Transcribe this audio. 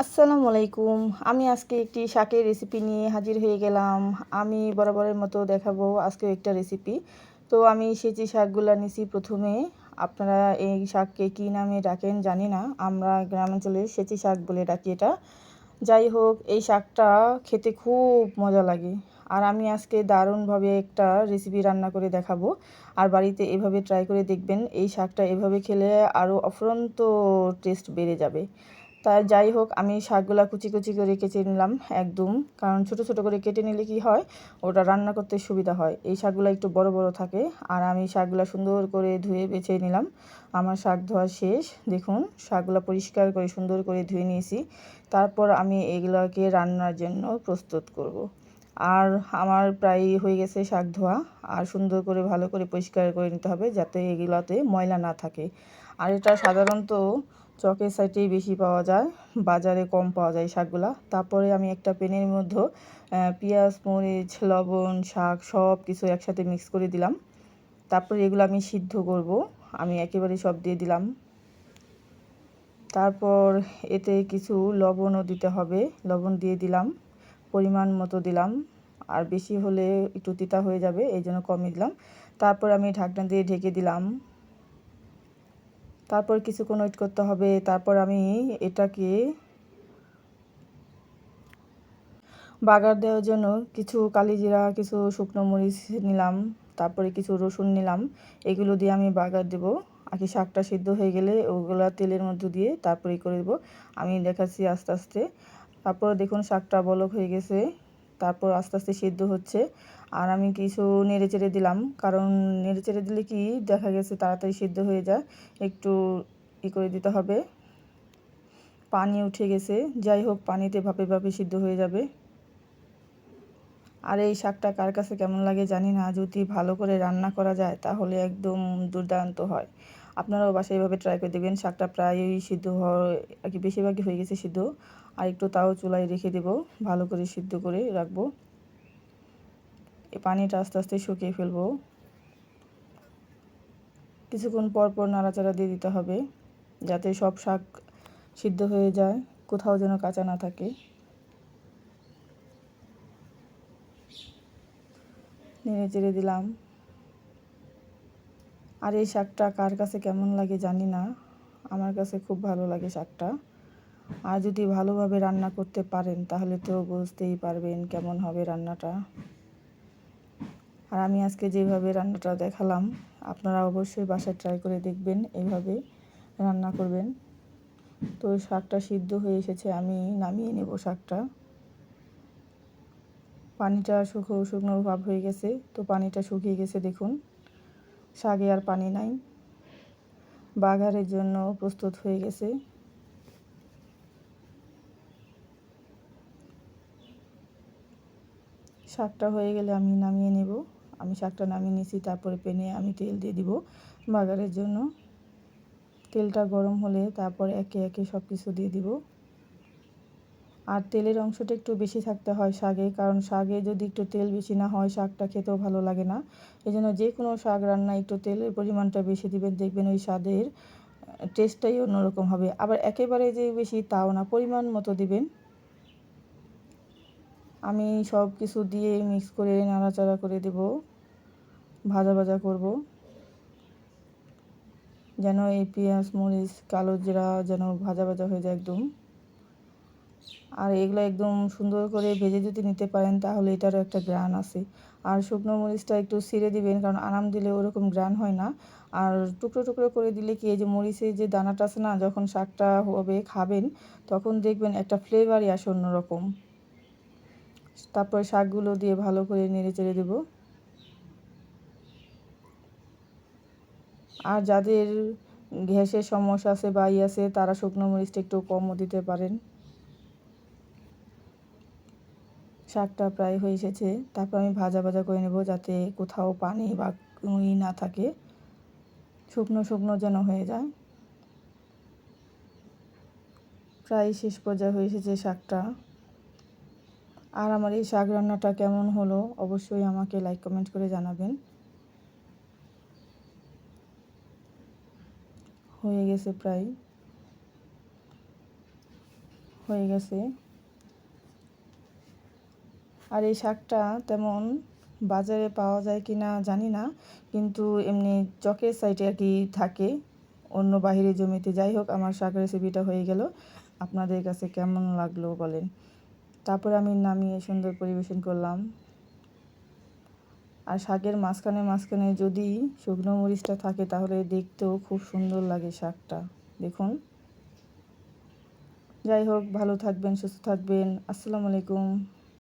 আসসালামু আলাইকুম। আমি আজকে একটি শাকের রেসিপি নিয়ে হাজির হয়ে গেলাম। আমি বরাবরের মতো দেখাবো আজকে একটা রেসিপি তো আমি সেচি শাকগুলো নিছি প্রথমে, আপনারা এই শাককে কী নামে ডাকেন জানি না। আমরা গ্রামাঞ্চলে সেচি শাক বলে ডাকি এটা। যাই হোক, এই শাকটা খেতে খুব মজা লাগে। আর আমি আজকে দারুণভাবে একটা রেসিপি রান্না করে দেখাবো। আর বাড়িতে এভাবে ট্রাই করে দেখবেন, এই শাকটা এভাবে খেলে আরও অফুরন্ত টেস্ট বেড়ে যাবে। তা যাই হোক, আমি শাকগুলা কুচি কুচি করে কেটে নিলাম একদম। কারণ ছোট ছোট করে কেটে নিলে কি হয়, ওটা রান্না করতে সুবিধা হয়। এই শাকগুলো একটু বড় বড় থাকে। আর আমি শাকগুলা সুন্দর করে ধুয়ে বেছে নিলাম। আমার শাক ধোয়া শেষ। দেখুন, শাকগুলো পরিষ্কার করে সুন্দর করে ধুয়ে নিয়েছি। তারপর আমি এগুলোকে রান্নার জন্য প্রস্তুত করব। আর আমার প্রায় হয়ে গেছে শাক ধোয়া। আর সুন্দর করে ভালো করে পরিষ্কার করে নিতে হবে যাতে এগুলোতে ময়লা না থাকে। আর এটা সাধারণত চকের সাইডেই বেশি পাওয়া যায়, বাজারে কম পাওয়া যায় শাকগুলা। তারপরে আমি একটা পেনের মধ্যে পেঁয়াজ, মরিচ, লবণ, শাক সব কিছু একসাথে মিক্স করে দিলাম। তারপরে এগুলো আমি সিদ্ধ করব। আমি একেবারে সব দিয়ে দিলাম। তারপর এতে কিছু লবণও দিতে হবে। লবণ দিয়ে দিলাম, পরিমাণ মতো দিলাম। আর বেশি হলে একটু তিতা হয়ে যাবে, এই জন্য কমই দিলাম। তারপর আমি ঢাকনা দিয়ে ঢেকে দিলাম। তারপর কিছুক্ষণ ওয়েট করতে হবে, তারপর আমি এটাকে বাগার দেওয়ার জন্য কিছু কালিজিরা কিছু শুকনো মরিচ নিলাম, তারপরে কিছু রসুন নিলাম, এগুলো দিয়ে আমি বাগার দেবো। আগে শাকটা সিদ্ধ হয়ে গেলে ওগুলো তেলের মধ্যে দিয়ে তারপরে করে দেবো। আমি দেখাচ্ছি আস্তে আস্তে। তারপর দেখুন শাকটা বলক হয়ে গেছে, তারপর আস্তে আস্তে সিদ্ধ হচ্ছে। আর আমি কিছু নেড়ে চেড়ে দিলাম। কারণ নেড়ে চেড়ে দিলে কি দেখা গেছে তাড়াতাড়ি সিদ্ধ হয়ে যায়, একটু ই করে দিতে হবে। পানি উঠে গেছে, যাই হোক পানিতে ভাপে ভাপে সিদ্ধ হয়ে যাবে। আর এই শাকটা কার কাছে কেমন লাগে জানি না, যদি ভালো করে রান্না করা যায় তাহলে একদম দুর্দান্ত হয়। আপনারাও বাসায় এভাবে ট্রাই করে দেবেন শাকটা প্রায়ই সিদ্ধ হয় আর কি বেশিরভাগই হয়ে গেছে সিদ্ধ। আর একটু তাও চুলায় রেখে দেব, ভালো করে সিদ্ধ করে রাখব। পানিটা আস্তে আস্তে শুকিয়ে ফেলব। কিছুক্ষণ পর পর নাড়াচাড়া দিয়ে দিতে হবে, যাতে সব শাক সিদ্ধ হয়ে যায়, কোথাও যেন কাঁচা না থাকে। নেড়ে চেড়ে দিলাম। আর এই শাকটা কার কাছে কেমন লাগে জানি না, আমার কাছে খুব ভালো লাগে শাকটা। আর যদি ভালোভাবে রান্না করতে পারেন, তাহলে তো বুঝতেই পারবেন কেমন হবে রান্নাটা। আর আমি আজকে যেভাবে রান্নাটা দেখালাম, আপনারা অবশ্যই বাসায় ট্রাই করে দেখবেন এইভাবে রান্না করবেন। তো শাকটা সিদ্ধ হয়ে এসেছে, আমি নামিয়ে নেব শাকটা। পানিটা শুকো, শুকনো ভাব হয়ে গেছে, তো পানিটা শুকিয়ে গেছে দেখুন। শাকে আর পানি নাই। বাঘারের জন্য প্রস্তুত হয়ে গেছে। শাকটা হয়ে গেলে আমি নামিয়ে নেব। আমি শাকটা নামিয়ে নিয়েছি তারপরে পেনে আমি তেল দিয়ে দিব বাগারের জন্য। তেলটা গরম হলে তারপরে একে একে সব কিছু দিয়ে দিব। আর তেলের অংশটা একটু বেশি থাকতে হয় শাকে কারণ শাকে যদি একটু তেল বেশি না হয়, শাকটা খেতেও ভালো লাগে না। এই জন্য যে কোনো শাক রান্না একটু তেলের পরিমাণটা বেশি দিবেন, দেখবেন ওই স্বাদের টেস্টটাই অন্যরকম হবে। আবার একেবারে যে বেশি তাও না, পরিমাণ মতো দিবেন। আমি সব কিছু দিয়ে মিক্স করে নাড়াচাড়া করে দেব। ভাজা ভাজা করব। যেন এই পেঁয়াজ, মরিচ, কালো জিরা যেন ভাজা ভাজা হয়ে যায় একদম। আর এগুলো একদম সুন্দর করে ভেজে যদি নিতে পারেন, তাহলে এটারও একটা গ্রান আছে। আর শুকনো মরিচটা একটু ছিঁড়ে দিবেন, কারণ আরাম দিলে ওরকম গ্রান হয় না। আর টুকরো টুকরো করে দিলে কি এই যে মরিচের যে দানাটা আছে না, যখন শাকটা হবে খাবেন, তখন দেখবেন একটা ফ্লেভারই আসে অন্যরকম। তারপর শাকগুলো দিয়ে ভালো করে নেড়ে চেড়ে দেবো। আর যাদের গ্যাসের সমস্যা আছে বা ই আছে, তারা শুকনো মরিচটা একটু কমও দিতে পারেন। শাকটা প্রায় হয়ে এসেছে। তারপর আমি ভাজা ভাজা করে নেব যাতে কোথাও পানি বা ই না থাকে। শুকনো শুকনো যেন হয়ে যায়। প্রায় শেষ পর্যায়ে হয়ে এসেছে শাকটা। আর আমার এই শাক রান্নাটা কেমন হলো, অবশ্যই আমাকে লাইক কমেন্ট করে জানাবেন। হয়ে গেছে প্রায়। হয়ে গেছে। আর এই শাকটা তেমন বাজারে পাওয়া যায় কি না জানি না, কিন্তু এমনি চকের সাইডে আর কি থাকে। অন্য বাহিরে জমিতে। যাই হোক, আমার শাক রেসিপিটা হয়ে গেল। আপনাদের কাছে কেমন লাগল বলেন। তারপর আমি নামিয়ে সুন্দর পরিবেশন করলাম। আর শাকের মাঝখানে মাঝখানে যদি শুকনো মরিচটা থাকে তাহলে দেখতেও খুব সুন্দর লাগে শাকটা। দেখুন। যাই হোক, ভালো থাকবেন, সুস্থ থাকবেন। আসসালামু আলাইকুম।